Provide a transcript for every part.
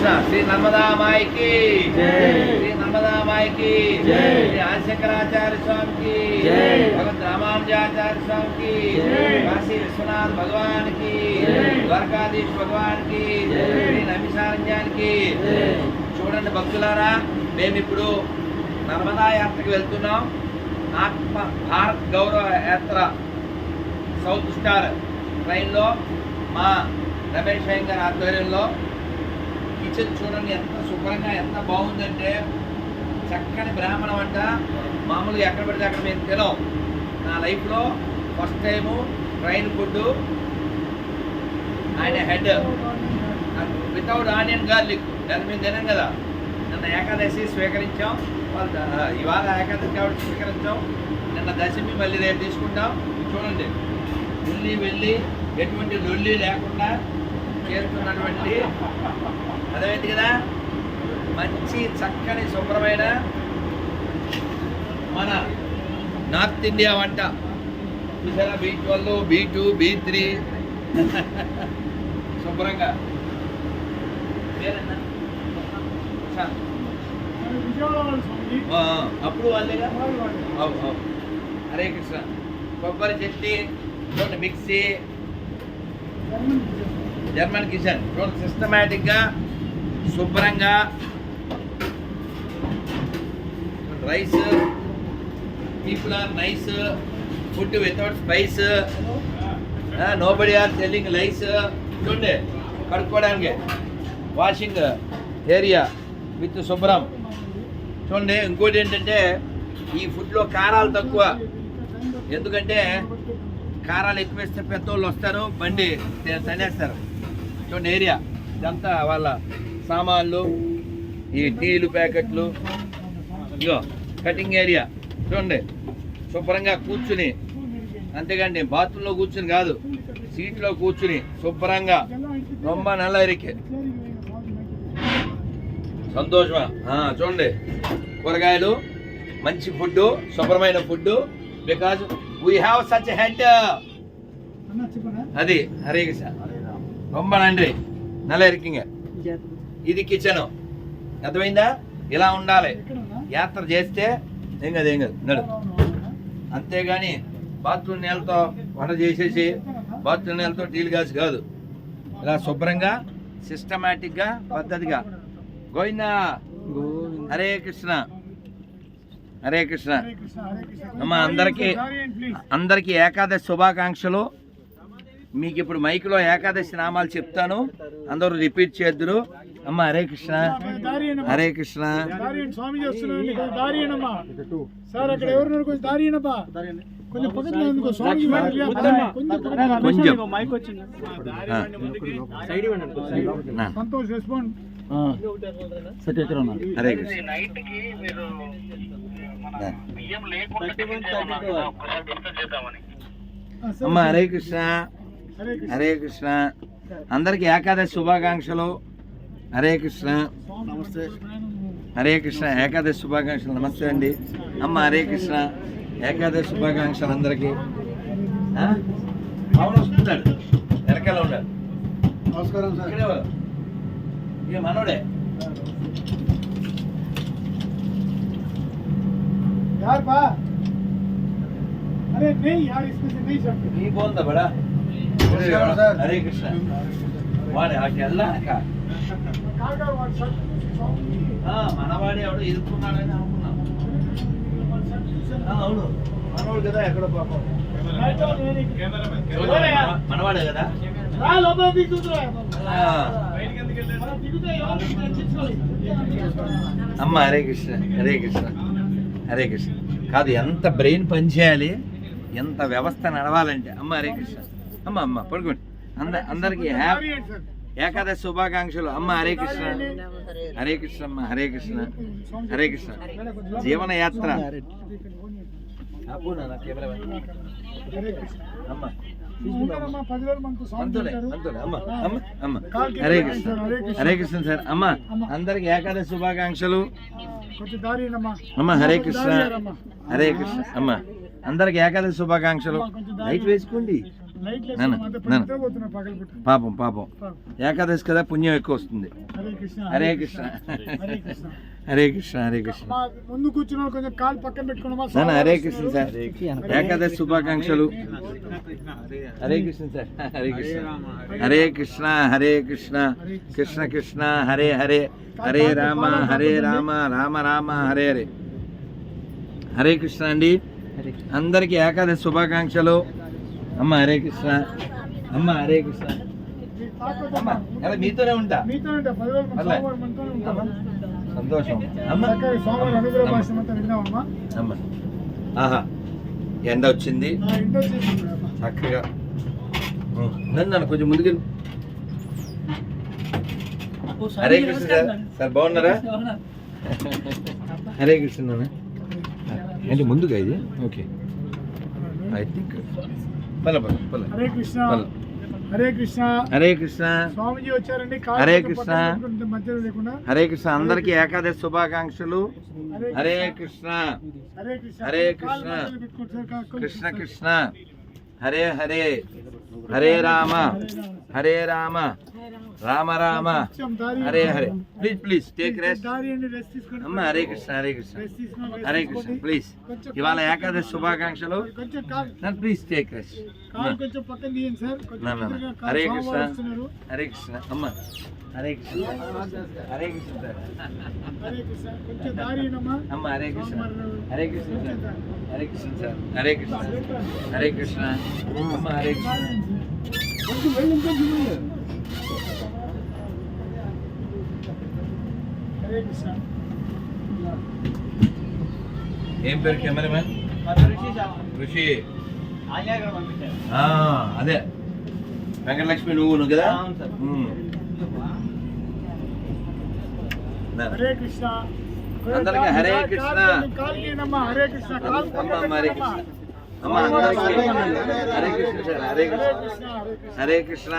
కృష్ణ శ్రీ నర్మదా మాయికి జై. శ్రీ నర్మదా మాయికి జై. శ్రీ ఆదిశంకరాచార్య స్వామికి. భగవద్ రామానుజాచార్య స్వామికి. కాశీ విశ్వనాథ్ భగవానికి. ద్వారకాధీష్ భగవానికి. శ్రీ నమిసారణ్యానికి జై. చూడండి భక్తులారా మేము ఇప్పుడు నర్మదా యాత్రకు వెళ్తున్నాం ఆత్మ భారత్ గౌరవ యాత్ర సౌత్ స్టార్ ట్రైన్లో మా రమేష్ అయ్యంగార్ ఆధ్వర్యంలో కిచెన్ చూడండి ఎంత శుభ్రంగా ఎంత బాగుందంటే చక్కని బ్రాహ్మణం అంట. మామూలుగా ఎక్కడ పడితే అక్కడ మేము తెలం నా లైఫ్లో ఫస్ట్ టైము ట్రైన్ ఫుడ్ ఆయన హెడ్ వితౌట్ ఆనియన్ గార్లిక్ దాన్ని మేము తినం కదా. నిన్న ఏకాదశి స్వీకరించాం. వాళ్ళ ఇవాళ ఏకాదశి కాబట్టి స్వీకరించాం. నిన్న దశమి మళ్ళీ రేపు తీసుకుంటాం. చూడండి. వెళ్ళి వెళ్ళి ఎటువంటి లొల్లి లేకుండా చేస్తున్నటువంటి అదేంటి కదా? మంచి చక్కని శుభ్రమైన మన నార్త్ ఇండియా వంట. చూసారా? B twelve B two B three. శుభ్రంగా. అప్పుడు వాళ్ళేగా? హరే కృష్ణ. కొబ్బరి చట్నీ చూడండి మిక్సీ. German kitchen. చూడండి సిస్టమేటిక్గా శుభ్రంగా rice people are nice food without spice. Nobody are selling lies చూడండి కడుక్కోవడానికి వాషింగ్ ఏరియా విత్ శుభ్రం. చూడండి ఇంకోటి ఏంటంటే ఈ ఫుడ్లో కారాలు తక్కువ. ఎందుకంటే కారాలు ఎక్కువ వేస్తే పెద్దోళ్ళు వస్తారు బండి తనేస్తారు చూడండి ఏరియా ఇదంతా వాళ్ళ సామాన్లు ఈ టీలు ప్యాకెట్లు. ఇగో కటింగ్ ఏరియా. చూడండి శుభ్రంగా కూర్చుని. అంతేగాని బాత్రూంలో కూర్చుని కాదు సీట్లో కూర్చుని శుభ్రంగా. రొంబ నల్ల ఇరికే. సంతోషమా? ఆ, చూడండి కూరగాయలు మంచి ఫుడ్ శుభ్రమైన food because we have such head. అది హరే కృష్ణ. రొంబ నండ్రి నల్ల ఇరికింగ. ఇది కిచెన్ అర్థమైందా? ఇలా ఉండాలి. యాత్ర చేస్తే ఏం కాదు ఏం కాదు నడు. అంతేగాని బాత్రూమ్ నీళ్ళతో వంట చేసేసి బాత్రూమ్ నీళ్ళతో టీలు కాసి కాదు. ఇలా శుభ్రంగా సిస్టమేటిక్గా పద్ధతిగా. గోవిందా. హరే కృష్ణ. హరే కృష్ణ. అమ్మ అందరికీ అందరికీ ఏకాదశి శుభాకాంక్షలు. మీకు ఇప్పుడు మైక్లో ఏకాదశి నామాలు చెప్తాను. అందరూ రిపీట్ చేద్దురు. అమ్మ హరే కృష్ణ. హరే కృష్ణ. స్వామి సార్ అక్కడ ఎవరున్నారు? కొంచెం దారి అయినమ్మా కొంచెం పక్కన వెళ్ళాలి. కొంచెం కొంచెం. సంతోష్ రెస్పాండ్ హరే కృష్ణ. నా. అమ్మ హరే కృష్ణ. హరే కృష్ణ. అందరికి ఏకాదశి శుభాకాంక్షలు. హరే కృష్ణ నమస్తే హరే కృష్ణ ఏకాదశి శుభాకాంక్షలు నమస్తే అండి అమ్మ హరే కృష్ణ ఏకాదశి శుభాకాంక్షలు అందరికి ఆ? అవును వస్తున్నాడు వెనకాల ఉన్నాడు నమస్కారం ఇక్కడే వాడు. ఇక మనోడే यार बा अरे नहीं यार इसमें से नहीं सकते నీ బోందా బడా నమస్కారం సార్. హరే కృష్ణ వాడు అటు మనవాడే ఎవడో ఇరుక్కున్నాడని అనుకున్నాం. అవును. మనవాడు కదా ఎక్కడో పాపం. మనవాడే కదా. అమ్మ హరే కృష్ణ హరే కృష్ణ హరే కృష్ణ. కాదు ఎంత బ్రెయిన్ పనిచేయాలి ఎంత వ్యవస్థ నడవాలంటే. అమ్మ హరే కృష్ణ. అమ్మ అమ్మ పడుకోండి. అంద అందరికి హ్యాపీ? ఏకాదశి శుభాకాంక్షలు. అమ్మ హరే కృష్ణ. హరే కృష్ణ అమ్మ హరే కృష్ణ. హరే కృష్ణ. జీవన యాత్ర. హరే కృష్ణ. హరే కృష్ణ సార్. అమ్మ అందరికి ఏకాదశి శుభాకాంక్షలు. అమ్మ హరే కృష్ణ. హరే కృష్ణ. అమ్మ అందరికి ఏకాదశి శుభాకాంక్షలు. లైట్ వేసుకోండి. పాపం పాపం. ఏకాదశి కదా పుణ్యం ఎక్కువ వస్తుంది. హరే కృష్ణ హరే కృష్ణ. హరే కృష్ణ. హరే కృష్ణ. హరే కృష్ణ మా ముందు కూర్చున్న కొంచెం కాలు పక్కన హరే కృష్ణ సార్. ఏకాదశి శుభాకాంక్షలు. హరే కృష్ణ. సార్. హరే కృష్ణ. హరే కృష్ణ హరే కృష్ణ. కృష్ణ. కృష్ణ హరే హరే. హరే రామ హరే రామ రామ రామ హరే హరే. హరే కృష్ణ అండి. అందరికీ ఏకాదశి శుభాకాంక్షలు. అమ్మ హరే కృష్ణ. అమ్మ హరే కృష్ణ. అమ్మ అలా మీతోనే ఉంటా? సంతోషం. అమ్మ. అమ్మ. ఆహా ఎండ వచ్చింది. చక్కగా. నన్ను నన్ను కొంచెం ముందుకు హరే కృష్ణ. సార్ సార్ బాగున్నారా? హరే కృష్ణ. ఏంటి ముందుగా ఇది? ఓకే. I think. పల్ల పల్ల పల్ల. హరే కృష్ణ. హరే కృష్ణ. హరే కృష్ణ. స్వామిజీ వచ్చారండి. హరే కృష్ణ. మధ్యలో లేకుండా. హరే కృష్ణ. అందరికీ ఏకాదశి శుభాకాంక్షలు. Hare Krishna. Hare Krishna. Hare Krishna. Krishna. Hare Hare. Hare Rama. Hare Rama. Rama Rama. Hare Hare. Please please take rest అమ్మ హరే కృష్ణ హరే కృష్ణ. హరే కృష్ణ. ప్లీజ్ ఇవాళ ఏకాదశి శుభాకాంక్షలు. Please take rest Hare Krishna. Hare Krishna. అమ్మ. హరే కృష్ణ. హరే కృష్ణ. అమ్మ హరే కృష్ణ. హరే కృష్ణ సార్. హరే కృష్ణ సార్. హరే కృష్ణ హరే కృష్ణ. అమ్మ హరే కృష్ణ కొంచెం వెళ్ళు, ఇంకొంచెం వెళ్ళు. హరే కృష్ణ ఏం పేరు కెమెరామెన్? ఋషి. ఆ, అదే. వెంకటలక్ష్మి నువ్వు నువ్వు కదా. హరే కృష్ణ. అందరికీ హరే కృష్ణ. హరే కృష్ణ. హరే కృష్ణ సార్ హరే కృష్ణ హరే కృష్ణ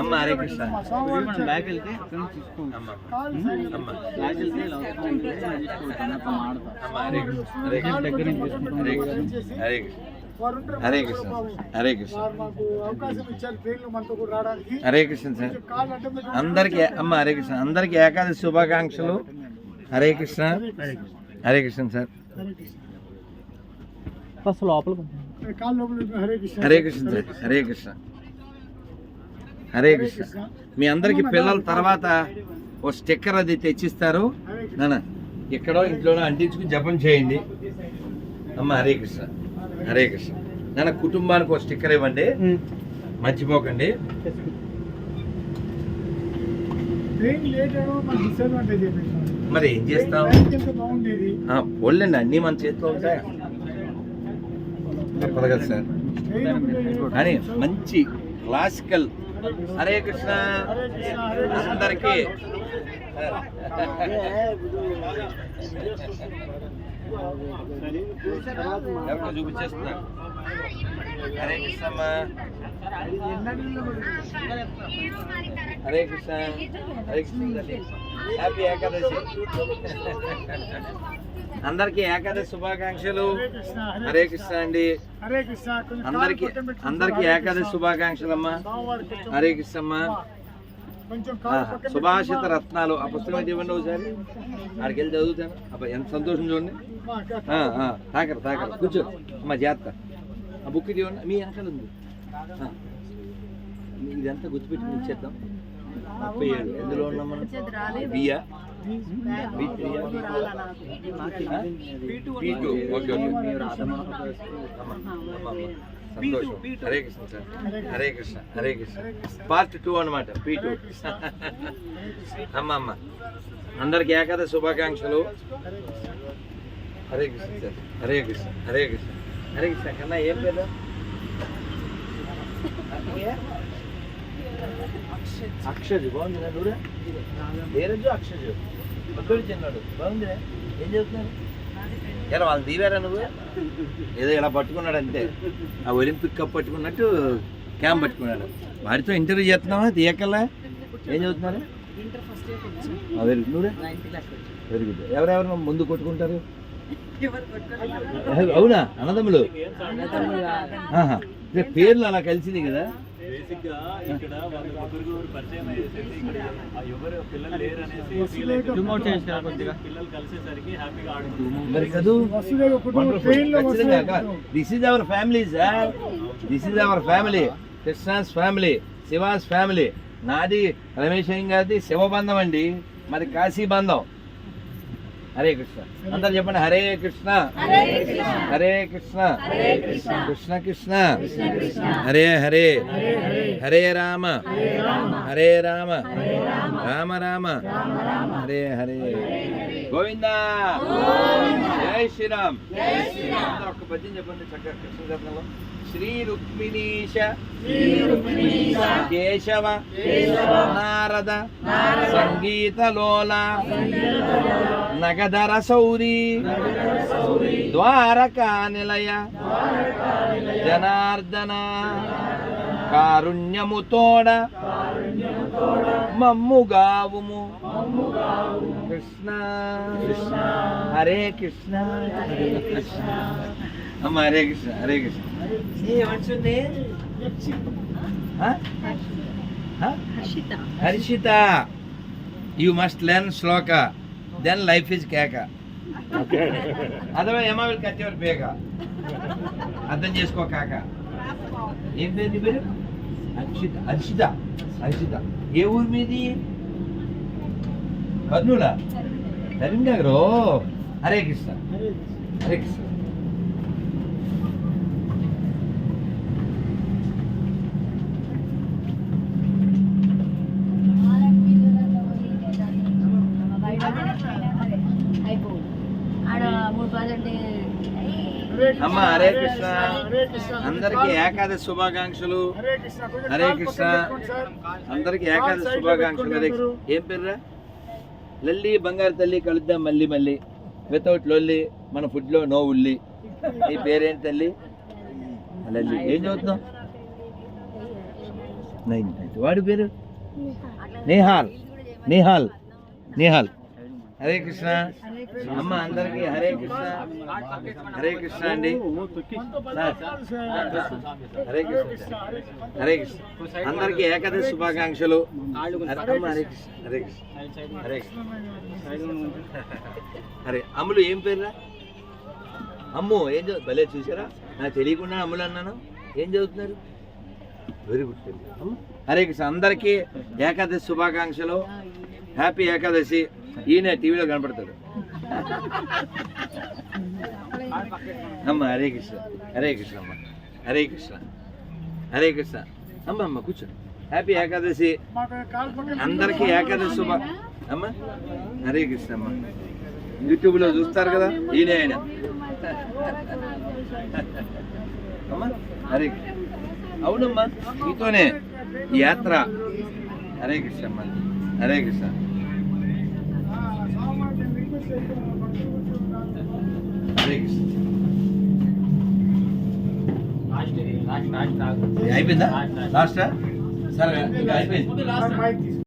అమ్మ హరే కృష్ణ స్వామివారు వచ్చారు. అమ్మ హరే కృష్ణ హరే కృష్ణ హరే కృష్ణ హరే కృష్ణ హరే కృష్ణ హరే కృష్ణ హరే కృష్ణ సార్. అందరికి అమ్మ హరే కృష్ణ అందరికి ఏకాదశి శుభాకాంక్షలు హరే కృష్ణ హరే కృష్ణ సార్ హరే కృష్ణ ఫస్ట్ లోపల కాలు లోపల పెట్టుకో, హరే కృష్ణ. హరే కృష్ణ సార్ హరే కృష్ణ. హరే కృష్ణ. మీ అందరికి పిల్లల తర్వాత ఓ స్టిక్కర్ అది తెచ్చిస్తారు. నాన్న ఎక్కడో ఇంట్లోనో అంటించుకుని జపం చేయండి. అమ్మ హరే కృష్ణ. హరే కృష్ణ. నాన్న కుటుంబానికి ఒక స్టిక్కర్ ఇవ్వండి. మర్చిపోకండి. మరి ఏం చేస్తాం ఒళ్ళండి అన్నీ మన చేతిలో ఉంటాయి? తప్పదు సార్ అని మంచి క్లాసికల్ హరే కృష్ణ హరే హరే కృష్ణ అందరికీ. ఎవరికో హరే కృష్ణమ్మ. హరే కృష్ణ. హరే కృష్ణ. హ్యాపీ ఏకాదశి. అందరికీ ఏకాదశి శుభాకాంక్షలు. హరే కృష్ణ అండి. అందరికి అందరికి ఏకాదశి శుభాకాంక్షలు అమ్మా హరే కృష్ణమ్మ. సుభాషిత రత్నాలు. ఆ పుస్తకం ఇవ్వండి ఒకసారి. అక్కడికి వెళ్ళి చదువుతాను. అబ్బా ఎంత సంతోషం చూడండి. అమ్మా, తాకరు తాకరు. కూర్చో. అమ్మ జాగ్రత్త. ఆ బుక్ ఇది ఇవ్వండి. మీ వెనకాల ఉంది. ఇదంతా గుర్తుపెట్టి ఇచ్చేద్దాం ముప్పై ఏడు ఎందులో ఉన్నాం మనం? బియ్యా బి త్రీయా? ఆ? B two okay okay. అమ్మ, అమ్మ, అమ్మ. సంతోషం. Hare Krishna. Sir Hare Krishna. Hare Krishna. Part two అనమాట పీ టూ. అమ్మ అమ్మ. అందరికి ఏకాదశి శుభాకాంక్షలు. హరే కృష్ణ సార్. హరే కృష్ణ. హరే కృష్ణ. హరే కృష్ణ. కన్నా ఏం పేరు? అక్షజు. బాగుంది నువ్వురా ఏ రోజు అక్షజు? పక్కడు చిన్నాడు బాగుంది ఏం చేస్తున్నాడు ఎలా వాళ్ళు దీవారా నువ్వు? ఏదో ఇలా పట్టుకున్నాడు అంతే. ఆ ఒలింపిక్ కప్ పట్టుకున్నట్టు క్యాంప్ పట్టుకున్నాడు. వాడితో ఇంటర్వ్యూ చేస్తున్నావా? తీయకల్లా ఏం చదువుతున్నారు? Very good. నువ్వురా వెరీ గుడ్. ఎవరెవరు ముందు కొట్టుకుంటారు? అవునా? అన్నదమ్ములు? పేర్లు అలా కలిసింది కదా? ఇక్కడ వాళ్ళ ఒకరికి ఒకరు పరిచయం ఇక్కడ ఎవరు పిల్లలు లేరు అనేసి. పిల్లలు కలిసేసరికి హ్యాపీగా ఆడుకుంటున్నారు this is our family sir. This is our family Krishna's family Shiva's family నాది రమేష్ అయ్యం గారిది శివబంధం అండి. మరి కాశీ బంధం. హరే కృష్ణ. అందరు చెప్పండి హరే కృష్ణ. హరే కృష్ణ. కృష్ణ. కృష్ణ. హరే హరే. హరే రామ. హరే రామ. రామ. రామ. హరే హరే. గోవిందా. జై శ్రీరామ్. ఒక్క పద్యం చెప్పండి చక్కగా. కృష్ణ శ్రీ రుక్మిణీశ కేశవ నారద సంగీతలోల నగధర సౌరి ద్వారకా నిలయ జనార్దన కారుణ్యముతోడ మమ్ముగావుము కృష్ణ హరే కృష్ణ అమ్మ Hare Krishna Hare Krishna. Harshitha. You must learn shloka. Then life is కేక. అథవా ఏమా వీళ్ళు కట్టేవారు పేక. అర్థం చేసుకో కాక. ఏం పేరు? నీ పేరు హర్షిత. హర్షిత. హర్షిత. ఏ ఊరు మీది? కర్నూలా? కరీంనగర్. హరే కృష్ణ. హరే కృష్ణ. మూడు అమ్మ హరే కృష్ణ. అందరికి ఏకాదశి శుభాకాంక్షలు. హరే కృష్ణ. అందరికి ఏకాదశి శుభాకాంక్షలు. హరే. ఏం పేర్రా? లల్లి బంగారు తల్లి కలుద్దాం మళ్ళీ మళ్ళీ. వితౌట్ లొల్లి మన ఫుడ్లో నో ఉల్లి. నీ పేరేంటి తల్లి? లల్లి. ఏం చదువుతున్నావు? Nine ninth. వాడి పేరు? నేహాల్. నేహాల్. నేహాల్. హరే కృష్ణ. అమ్మ అందరికి హరే కృష్ణ. హరే కృష్ణ అండి. హరే కృష్ణ. హరే కృష్ణ. అందరికి ఏకాదశి శుభాకాంక్షలు. అమ్మ హరే కృష్ణ. హరే కృష్ణ. హరే కృష్ణ. హరే అమ్ములు ఏం పేరురా? అమ్ము ఏం చదువు? భలే చూసారా నాకు తెలియకుండా అమ్ములు అన్నాను. ఏం చదువుతున్నారు? Very good Hare Krishna. అందరికీ ఏకాదశి శుభాకాంక్షలు. హ్యాపీ ఏకాదశి. ఈయన టీవీలో కనపడతాడు. అమ్మ హరే కృష్ణ హరే కృష్ణ అమ్మ హరే కృష్ణ హరే కృష్ణ. అమ్మ అమ్మ కూర్చో. హ్యాపీ ఏకాదశి. మాకు అందరికీ ఏకాదశి శుభ అమ్మ హరే కృష్ణ అమ్మ. యూట్యూబ్లో చూస్తారు కదా ఈయన ఆయన. అమ్మ హరే కృష్ణ. అవునమ్మా మీతోనే యాత్ర. హరే కృష్ణ అమ్మ హరే కృష్ణ. అయిపోయిందా లాస్టా సరే ఇంకా అయిపోయింది సార్ మైక్ తీసుకోండి.